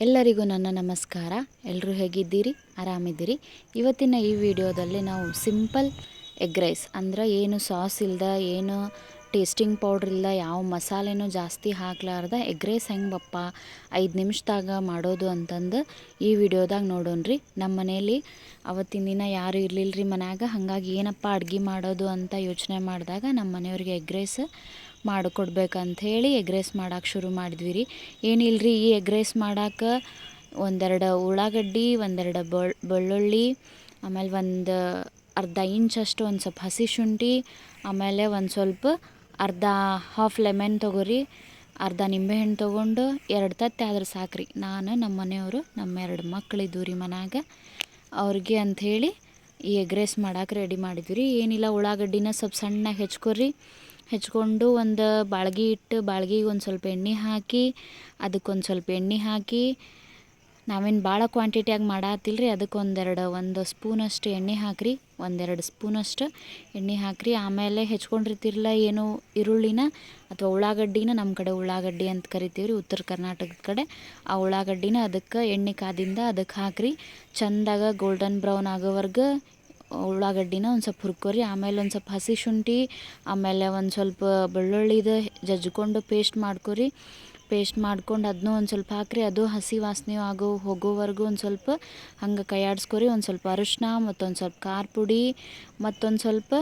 ಎಲ್ಲರಿಗೂ ನನ್ನ ನಮಸ್ಕಾರ. ಎಲ್ಲರೂ ಹೇಗಿದ್ದೀರಿ? ಆರಾಮಿದ್ದೀರಿ? ಇವತ್ತಿನ ಈ ವಿಡಿಯೋದಲ್ಲಿ ನಾವು ಸಿಂಪಲ್ ಎಗ್ ರೈಸ್ ಅಂದ್ರೆ ಏನು ಸಾಸ್ ಇಲ್ಲದ ಏನು ಟೇಸ್ಟಿಂಗ್ ಪೌಡ್ರ್ ಇಲ್ಲ ಯಾವ ಮಸಾಲೆನೂ ಜಾಸ್ತಿ ಹಾಕ್ಲಾರ್ದ ಎಗ್ ರೈಸ್ ಹೆಂಗೆ ಬಪ್ಪ ಐದು ನಿಮಿಷದಾಗ ಮಾಡೋದು ಅಂತಂದು ಈ ವಿಡಿಯೋದಾಗ ನೋಡೋಣ್ರಿ. ನಮ್ಮ ಮನೇಲಿ ಅವತ್ತಿನ ದಿನ ಯಾರು ಇರಲಿಲ್ಲ ರೀ ಮನ್ಯಾಗ? ಹಾಗಾಗಿ ಏನಪ್ಪ ಅಡ್ಗೆ ಮಾಡೋದು ಅಂತ ಯೋಚನೆ ಮಾಡಿದಾಗ ನಮ್ಮ ಮನೆಯವ್ರಿಗೆ ಎಗ್ ರೈಸ್ ಮಾಡಿಕೊಡ್ಬೇಕಂತ ಹೇಳಿ ಎಗ್ ರೈಸ್ ಮಾಡಕ್ಕೆ ಶುರು ಮಾಡಿದ್ವಿ ರೀ ಏನಿಲ್ಲರಿ ಈ ಎಗ್ ರೈಸ್ ಮಾಡಕ್ಕೆ ಒಂದೆರಡು ಉಳ್ಳಾಗಡ್ಡಿ, ಒಂದೆರಡು ಬೆಳ್, ಬೆಳ್ಳುಳ್ಳಿ, ಆಮೇಲೆ ಒಂದು ಅರ್ಧ ಇಂಚಷ್ಟು ಒಂದು ಸ್ವಲ್ಪ ಹಸಿ ಶುಂಠಿ, ಆಮೇಲೆ ಒಂದು ಸ್ವಲ್ಪ ಅರ್ಧ ಹಾಫ್ ಲೆಮನ್ ತೊಗೊರಿ, ಅರ್ಧ ನಿಂಬೆಹಣ್ಣು ತೊಗೊಂಡು ಎರಡು ತತ್ತೆ ಆದ್ರೆ ಸಾಕ್ರಿ. ನಾನು ನಮ್ಮ ಮನೆಯವರು ನಮ್ಮ ಎರಡು ಮಕ್ಕಳಿದ್ದು ರೀ ಮನ್ಯಾಗ. ಅವ್ರಿಗೆ ಅಂಥೇಳಿ ಈ ಎಗ್ ರೈಸ್ ಮಾಡೋಕೆ ರೆಡಿ ಮಾಡಿದ್ವಿ ರೀ ಏನಿಲ್ಲ, ಉಳ್ಳಾಗಡ್ಡಿನ ಸ್ವಲ್ಪ ಸಣ್ಣ ಹೆಚ್ಕೊರಿ. ಹೆಚ್ಕೊಂಡು ಒಂದು ಬಾಳ್ಗೆ ಇಟ್ಟು ಬಾಳ್ಗಿಗೆ ಒಂದು ಸ್ವಲ್ಪ ಎಣ್ಣೆ ಹಾಕಿ ಅದಕ್ಕೊಂದು ಸ್ವಲ್ಪ ಎಣ್ಣೆ ಹಾಕಿ, ನಾವೇನು ಭಾಳ ಕ್ವಾಂಟಿಟಿಯಾಗಿ ಮಾಡತ್ತಿಲ್ಲ ರೀ ಅದಕ್ಕೆ ಒಂದೆರಡು ಒಂದು ಸ್ಪೂನಷ್ಟು ಎಣ್ಣೆ ಹಾಕಿರಿ ಒಂದೆರಡು ಸ್ಪೂನಷ್ಟು ಎಣ್ಣೆ ಹಾಕಿರಿ. ಆಮೇಲೆ ಹೆಚ್ಕೊಂಡಿರ್ತಿರಲ್ಲ ಏನು ಈರುಳ್ಳಿನ ಅಥವಾ ಉಳ್ಳಾಗಡ್ಡಿನ ನಮ್ಮ ಕಡೆ ಉಳ್ಳಾಗಡ್ಡಿ ಅಂತ ಕರಿತೀವಿ ರೀ ಉತ್ತರ ಕರ್ನಾಟಕದ ಕಡೆ, ಆ ಉಳ್ಳಾಗಡ್ಡಿನ ಅದಕ್ಕೆ ಎಣ್ಣೆ ಕಾದಿಂದ ಅದಕ್ಕೆ ಹಾಕಿರಿ. ಚಂದಾಗ ಗೋಲ್ಡನ್ ಬ್ರೌನ್ ಆಗೋವರೆಗೆ ಉಳ್ಳಾಗಡ್ಡಿನ ಒಂದು ಸ್ವಲ್ಪ ಹುರ್ಕೊರಿ, ಆಮೇಲೆ ಒಂದು ಸ್ವಲ್ಪ ಹಸಿ ಶುಂಠಿ, ಆಮೇಲೆ ಒಂದು ಸ್ವಲ್ಪ ಬೆಳ್ಳುಳ್ಳಿದು ಜಜ್ಕೊಂಡು ಪೇಸ್ಟ್ ಮಾಡ್ಕೊರಿ. ಪೇಸ್ಟ್ ಮಾಡ್ಕೊಂಡು ಅದನ್ನೂ ಒಂದು ಸ್ವಲ್ಪ ಹಾಕ್ರಿ. ಅದು ಹಸಿ ವಾಸನೆ ಆಗೋ ಹೋಗೋವರೆಗೂ ಒಂದು ಸ್ವಲ್ಪ ಹಂಗೆ ಕೈಯಾಡಿಸ್ಕೊರಿ. ಒಂದು ಸ್ವಲ್ಪ ಅರಿಶಿನ ಮತ್ತೊಂದು ಸ್ವಲ್ಪ ಖಾರ ಪುಡಿ, ಮತ್ತೊಂದು ಸ್ವಲ್ಪ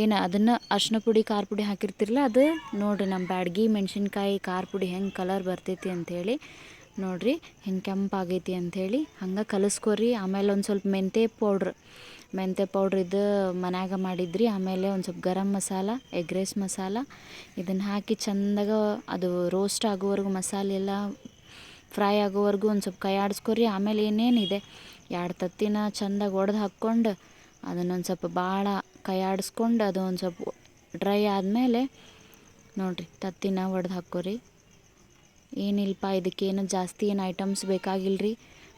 ಏನು ಅದನ್ನು ಅರ್ಶಿನ ಪುಡಿ, ಖಾರ ಪುಡಿ ಹಾಕಿರ್ತಿರಲ್ಲ ಅದು ನೋಡಿರಿ ನಮ್ಮ ಬ್ಯಾಡ್ಗಿ ಮೆಣಸಿನ್ಕಾಯಿ, ಖಾರ ಪುಡಿ ಹೆಂಗೆ ಕಲರ್ ಬರ್ತೈತಿ ಅಂಥೇಳಿ ನೋಡಿರಿ, ಹೆಂಗೆ ಕೆಂಪಾಗೈತಿ ಅಂಥೇಳಿ ಹಂಗೆ ಕಲಿಸ್ಕೊರಿ. ಆಮೇಲೆ ಒಂದು ಸ್ವಲ್ಪ ಮೆಂತೆ ಪೌಡ್ರ್ ಮೆಂತ್ಯ ಪೌಡ್ರ್ ಇದು ಮನ್ಯಾಗ ಮಾಡಿದ್ರಿ. ಆಮೇಲೆ ಒಂದು ಸ್ವಲ್ಪ ಗರಂ ಮಸಾಲ ಎಗ್ ರೈಸ್ ಮಸಾಲ. ಇದನ್ನು ಹಾಕಿ ಚಂದಾಗ ಅದು ರೋಸ್ಟ್ ಆಗೋವರೆಗೂ ಮಸಾಲೆ ಎಲ್ಲ ಫ್ರೈ ಆಗೋವರೆಗೂ ಒಂದು ಸ್ವಲ್ಪ ಕೈ ಆಡಿಸ್ಕೊರಿ. ಆಮೇಲೆ ಏನೇನಿದೆ ಎರಡು ತತ್ತಿನ ಚಂದಾಗಿ ಒಡೆದು ಹಾಕ್ಕೊಂಡು ಅದನ್ನೊಂದು ಸ್ವಲ್ಪ ಭಾಳ ಕೈ ಆಡಿಸ್ಕೊಂಡು ಅದು ಒಂದು ಸ್ವಲ್ಪ ಡ್ರೈ ಆದಮೇಲೆ ನೋಡಿರಿ ತತ್ತಿನ ಒಡೆದು ಹಾಕ್ಕೊರಿ. ಏನಿಲ್ಲಪ್ಪ ಇದಕ್ಕೇನು ಜಾಸ್ತಿ ಏನು ಐಟಮ್ಸ್ ಬೇಕಾಗಿಲ್ಲ ರೀ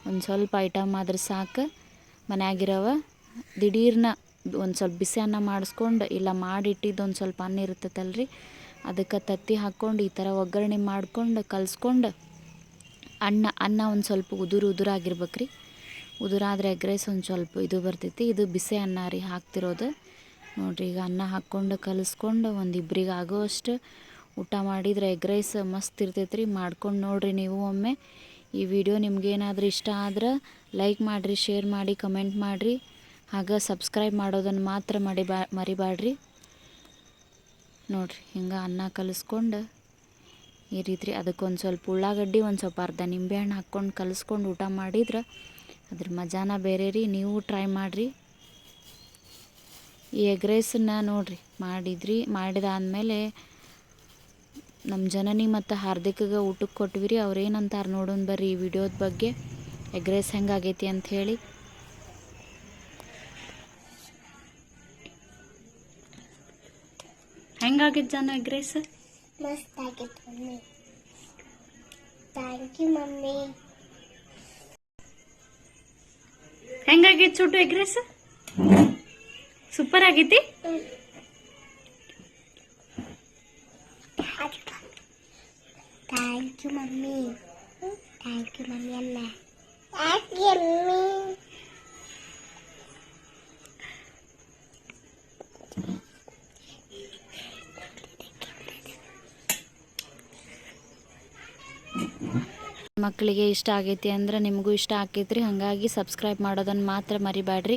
ಒಂದು ಸ್ವಲ್ಪ ಐಟಮ್ ಆದ್ರೆ ಸಾಕು. ಮನ್ಯಾಗಿರವ. ದಿಢೀರ್ನ ಒಂದು ಸ್ವಲ್ಪ ಬಿಸಿ ಅನ್ನ ಮಾಡಿಸ್ಕೊಂಡು ಇಲ್ಲ ಮಾಡಿಟ್ಟಿದ್ದು ಒಂದು ಸ್ವಲ್ಪ ಅನ್ನ ಇರ್ತೈತಲ್ರಿ ಅದಕ್ಕೆ ತತ್ತಿ ಹಾಕ್ಕೊಂಡು ಈ ಥರ ಒಗ್ಗರಣೆ ಮಾಡ್ಕೊಂಡು ಕಲ್ಸ್ಕೊಂಡು ಅನ್ನ ಅನ್ನ ಒಂದು ಸ್ವಲ್ಪ ಉದುರು ಉದುರಾಗಿರ್ಬೇಕು ರೀ ಉದುರಾದ್ರೆ ಎಗ್ ರೈಸ್ ಒಂದು ಸ್ವಲ್ಪ ಇದು ಬರ್ತೈತಿ. ಇದು ಬಿಸಿ ಅನ್ನ ರೀ ಹಾಕ್ತಿರೋದು. ನೋಡಿರಿ, ಈಗ ಅನ್ನ ಹಾಕ್ಕೊಂಡು ಕಲಿಸ್ಕೊಂಡು ಒಂದು ಇಬ್ರಿಗೆ ಆಗೋಷ್ಟು ಊಟ ಮಾಡಿದ್ರೆ ಎಗ್ ರೈಸ್ ಮಸ್ತ್ ಇರ್ತೈತೆ ರೀ ಮಾಡ್ಕೊಂಡು ನೋಡಿರಿ ನೀವು ಒಮ್ಮೆ. ಈ ವಿಡಿಯೋ ನಿಮ್ಗೇನಾದ್ರೂ ಇಷ್ಟ ಆದ್ರೆ ಲೈಕ್ ಮಾಡಿರಿ, ಶೇರ್ ಮಾಡಿ, ಕಮೆಂಟ್ ಮಾಡಿರಿ. ಹಾಗೆ ಸಬ್ಸ್ಕ್ರೈಬ್ ಮಾಡೋದನ್ನು ಮಾತ್ರ ಮಡಿ ಬಾ ಮರಿಬಾಡ್ರಿ ನೋಡಿರಿ, ಹಿಂಗೆ ಅನ್ನ ಕಲಿಸ್ಕೊಂಡು ಈ ರೀತಿ ಅದಕ್ಕೊಂದು ಸ್ವಲ್ಪ ಉಳ್ಳಾಗಡ್ಡಿ, ಒಂದು ಸ್ವಲ್ಪ ಅರ್ಧ ನಿಂಬೆಹಣ್ಣು ಹಾಕ್ಕೊಂಡು ಕಲಿಸ್ಕೊಂಡು ಊಟ ಮಾಡಿದ್ರೆ ಅದ್ರ ಮಜಾನ ಬೇರೆ ರೀ, ನೀವು ಟ್ರೈ ಮಾಡಿರಿ. ಈ ಎಗ್ ರೈಸನ್ನ ನೋಡಿರಿ, ಮಾಡಿದ್ರಿ ಮಾಡಿದಾದ್ಮೇಲೆ ನಮ್ಮ ಜನನಿ ಮತ್ತು ಹಾರ್ದಿಕ್ಗೆ ಊಟಕ್ಕೆ ಕೊಟ್ವಿ ರೀ ಅವ್ರೇನಂತಾರೆ ನೋಡೋಣ ಬರ್ರಿ ಈ ವಿಡಿಯೋದ ಬಗ್ಗೆ. ಎಗ್ ರೈಸ್ ಹೆಂಗಾಗೈತಿ ಅಂತ ಹೆಂಗಾಗಿತ್ತು ಜಾನು ಎಗ್ ರೈಸ್ ಮಸ್ತ್ ಆಗಿತ್ತು mummy thank you mummy ಹೆಂಗಾಗೈತಿ ಚುಟ್ಟು egg rice super ಆಗೈತಿ thank you mummy thank you mummy ಅಲ್ಲ ಥ್ಯಾಂಕ್ ಯು ಮಮ್ಮಿ ಮಕ್ಕಳಿಗೆ ಇಷ್ಟ ಆಗೈತಿ ಅಂದ್ರೆ ನಿಮಗೂ ಇಷ್ಟ ಆಕೈತ್ರಿ ಹಾಗಾಗಿ ಸಬ್ಸ್ಕ್ರೈಬ್ ಮಾಡೋದನ್ನು ಮಾತ್ರ ಮರಿಬೇಡ್ರಿ